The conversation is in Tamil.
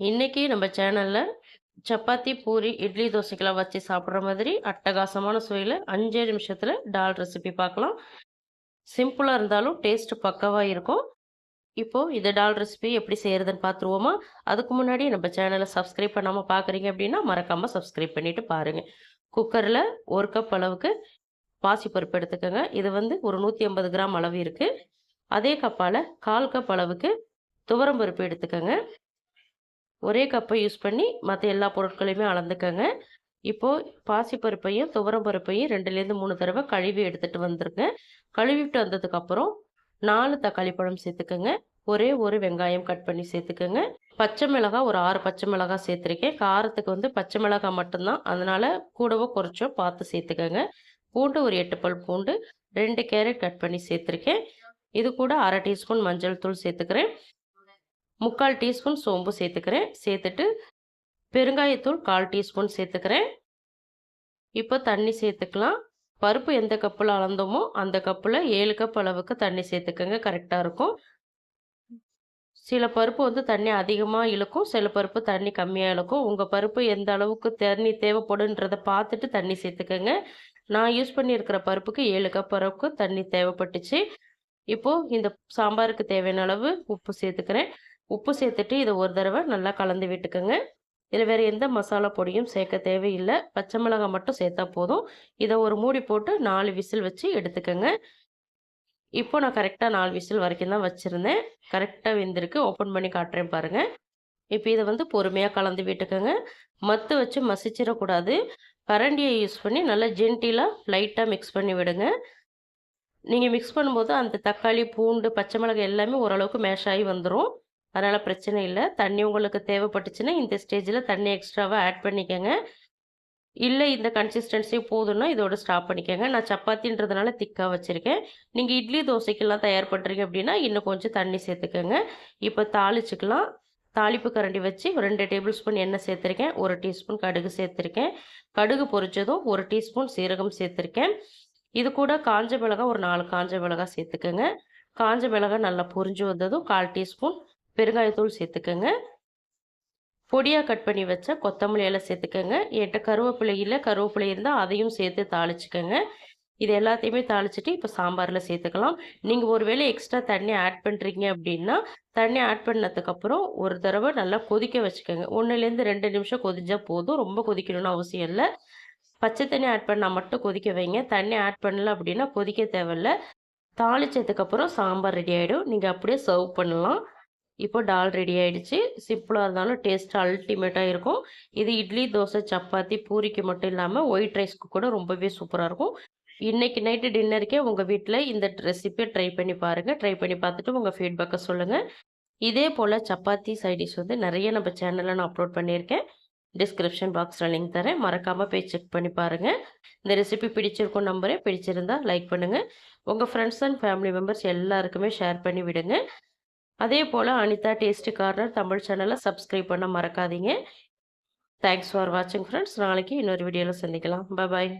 இன்றைக்கி நம்ம சேனலில் சப்பாத்தி, பூரி, இட்லி, தோசைக்கெல்லாம் வச்சு சாப்பிட்ற மாதிரி அட்டகாசமான சுவையில் அஞ்சே நிமிஷத்தில் டால் ரெசிபி பார்க்கலாம். சிம்பிளாக இருந்தாலும் டேஸ்ட் பக்கவாக இருக்கும். இப்போது இந்த டால் ரெசிபி எப்படி செய்கிறதுன்னு பார்த்துருவோமா? அதுக்கு முன்னாடி நம்ம சேனலை சப்ஸ்கிரைப் பண்ணாமல் பார்க்குறீங்க அப்படின்னா, மறக்காமல் சப்ஸ்கிரைப் பண்ணிவிட்டு பாருங்கள் குக்கரில் ஒரு கப் அளவுக்கு பாசிப்பருப்பு எடுத்துக்கோங்க இது வந்து ஒரு 180 கிராம் அளவு இருக்குது அதே கப்பால் கால் கப் அளவுக்கு துவரம் எடுத்துக்கோங்க ஒரே கப்பை யூஸ் பண்ணி மற்ற எல்லா பொருட்களையுமே அளந்துக்கங்க. இப்போது பாசிப்பருப்பையும், துவரம் பருப்பையும் ரெண்டுலேருந்து மூணு தடவை கழுவி எடுத்துகிட்டு வந்துருங்க. கழுவிட்டு வந்ததுக்கப்புறம் நாலு தக்காளி பழம் சேர்த்துக்கோங்க ஒரே ஒரு வெங்காயம் கட் பண்ணி சேர்த்துக்கோங்க பச்சை மிளகாய் ஒரு ஆறு பச்சை மிளகாய் சேர்த்துருக்கேன். காரத்துக்கு வந்து பச்சை மிளகாய் மட்டும்தான். அதனால் கூடவோ குறைச்சோ பார்த்து சேர்த்துக்கோங்க பூண்டு ஒரு எட்டு பல் பூண்டு, ரெண்டு கேரட் கட் பண்ணி சேர்த்துருக்கேன். இது கூட அரை டீஸ்பூன் மஞ்சள் தூள் சேர்த்துக்கிறேன். 3/4 டீஸ்பூன் சோம்பு சேர்த்துக்கிறேன். சேர்த்துட்டு பெருங்காயத்தூள் 1/4 டீஸ்பூன் சேர்த்துக்கிறேன். இப்போ தண்ணி சேர்த்துக்கலாம். பருப்பு எந்த கப்பில் அளந்தோமோ அந்த கப்பில் ஏழு கப் அளவுக்கு தண்ணி சேர்த்துக்கங்க. கரெக்டாக இருக்கும். சில பருப்பு வந்து தண்ணி அதிகமாக இழுக்கும். சில பருப்பு தண்ணி கம்மியாக இழுக்கும். உங்கள் பருப்பு எந்த அளவுக்கு தண்ணி தேவைப்படுன்றத பார்த்துட்டு தண்ணி சேர்த்துக்கங்க. நான் யூஸ் பண்ணியிருக்கிற பருப்புக்கு ஏழு கப் அளவுக்கு தண்ணி தேவைப்பட்டுச்சு. இப்போது இந்த சாம்பாருக்கு தேவையான அளவு உப்பு சேர்த்துக்கிறேன். உப்பு சேர்த்துட்டு இதை ஒரு தடவை நல்லா கலந்து விட்டுக்கோங்க இதில் வேறு எந்த மசாலா பொடியும் சேர்க்க தேவையில்லை பச்சை மிளகாய் மட்டும் சேர்த்தா போதும். இதை ஒரு மூடி போட்டு நாலு விசில் வச்சு எடுத்துக்கோங்க இப்போ நான் கரெக்டாக நாலு விசில் வரைக்கும் தான் வச்சுருந்தேன் கரெக்டாக வெந்திருக்கு. ஓப்பன் பண்ணி காட்டுறேன் பாருங்க. இப்போ இதை வந்து பொறுமையாக கலந்து விட்டுக்கோங்க மத்து வச்சு மசிச்சிடக்கூடாது. கரண்டியை யூஸ் பண்ணி நல்லா ஜென்டிலாக லைட்டாக மிக்ஸ் பண்ணி விடுங்க. நீங்கள் மிக்ஸ் பண்ணும்போது அந்த தக்காளி, பூண்டு, பச்சை மிளகாய் எல்லாமே ஓரளவுக்கு மேஷ் ஆகி அதனால் பிரச்சனை இல்லை தண்ணி உங்களுக்கு தேவைப்பட்டுச்சுன்னா இந்த ஸ்டேஜில் தண்ணி எக்ஸ்ட்ராவாக ஆட் பண்ணிக்கோங்க இல்லை இந்த கன்சிஸ்டன்சி போதும்னா இதோட ஸ்டாப் பண்ணிக்கோங்க நான் சப்பாத்தின்றதுனால திக்காக வச்சுருக்கேன் நீங்கள் இட்லி, தோசைக்கெல்லாம் தயார் பண்ணுறீங்க அப்படின்னா இன்னும் கொஞ்சம் தண்ணி சேர்த்துக்கோங்க இப்போ தாளிச்சுக்கலாம். தாளிப்பு கரண்டி வச்சு ரெண்டு டேபிள் ஸ்பூன் எண்ணெய் சேர்த்துருக்கேன். ஒரு டீஸ்பூன் கடுகு சேர்த்துருக்கேன். கடுகு பொரிச்சதும் ஒரு டீஸ்பூன் சீரகம் சேர்த்துருக்கேன். இது கூட காஞ்ச மிளகாய் ஒரு நாலு காஞ்ச மிளகாய் சேர்த்துக்கோங்க காஞ்ச மிளகாய் நல்லா பொரிஞ்சு வந்ததும் 1/4 டீஸ்பூன் பெருங்காயத்தூள் சேர்த்துக்கோங்க பொடியாக கட் பண்ணி வச்ச கொத்தமல்லி சேர்த்துக்கோங்க என்கிட்ட கருவேப்பிலை இல்லை கருவேப்பிலை இருந்தால் அதையும் சேர்த்து தாளிச்சுக்கோங்க இது எல்லாத்தையுமே தாளிச்சுட்டு இப்போ சாம்பாரில் சேர்த்துக்கலாம். நீங்க ஒருவேளை எக்ஸ்ட்ரா தண்ணி ஆட் பண்ணுறீங்க அப்படின்னா, தண்ணி ஆட் பண்ணதுக்கப்புறம் ஒரு தடவை நல்லா கொதிக்க வச்சுக்கோங்க ஒன்றுலேருந்து ரெண்டு நிமிஷம் கொதிஞ்சால் போதும். ரொம்ப கொதிக்கணும்னு அவசியம் இல்லை பச்சை தண்ணி ஆட் பண்ணால் மட்டும் கொதிக்க வைங்க. தண்ணி ஆட் பண்ணல அப்படின்னா கொதிக்க தேவையில்ல. தாளிச்சதுக்கப்புறம் சாம்பார் ரெடி ஆகிடும் நீங்கள் அப்படியே சர்வ் பண்ணலாம். இப்போ டால் ரெடி ஆகிடுச்சு சிம்பிளாக இருந்தாலும் டேஸ்ட் அல்டிமேட்டாக இருக்கும். இது இட்லி, தோசை, சப்பாத்தி, பூரிக்கு மட்டும் இல்லாமல் ஒயிட் ரைஸ்க்கு கூட ரொம்பவே சூப்பராக இருக்கும். இன்னைக்கு நைட்டு டின்னருக்கே உங்கள் வீட்டில் இந்த ரெசிபியை ட்ரை பண்ணி பாருங்கள் ட்ரை பண்ணி பார்த்துட்டு உங்கள் ஃபீட்பேக்கை சொல்லுங்கள் இதே போல் சப்பாத்தி சைட் டிஷ் வந்து நிறைய நம்ம சேனலில் நான் அப்லோட் பண்ணியிருக்கேன். டிஸ்கிரிப்ஷன் பாக்ஸில் லிங்க் தரேன். மறக்காமல் போய் செக் பண்ணி பாருங்கள் இந்த ரெசிபி பிடிச்சிருக்கும் நம்பரே பிடிச்சிருந்தா லைக் பண்ணுங்கள் உங்கள் ஃப்ரெண்ட்ஸ் அண்ட் ஃபேமிலி மெம்பர்ஸ் எல்லாருக்குமே ஷேர் பண்ணி விடுங்க. அதே போல் அனிதா டேஸ்டி கார்னர் தமிழ் சேனலை சப்ஸ்கிரைப் பண்ண மறக்காதீங்க. தேங்க்ஸ் ஃபார் வாட்சிங் ஃப்ரெண்ட்ஸ். நாளைக்கு இன்னொரு வீடியோவில் சந்திக்கலாம். Bye bye.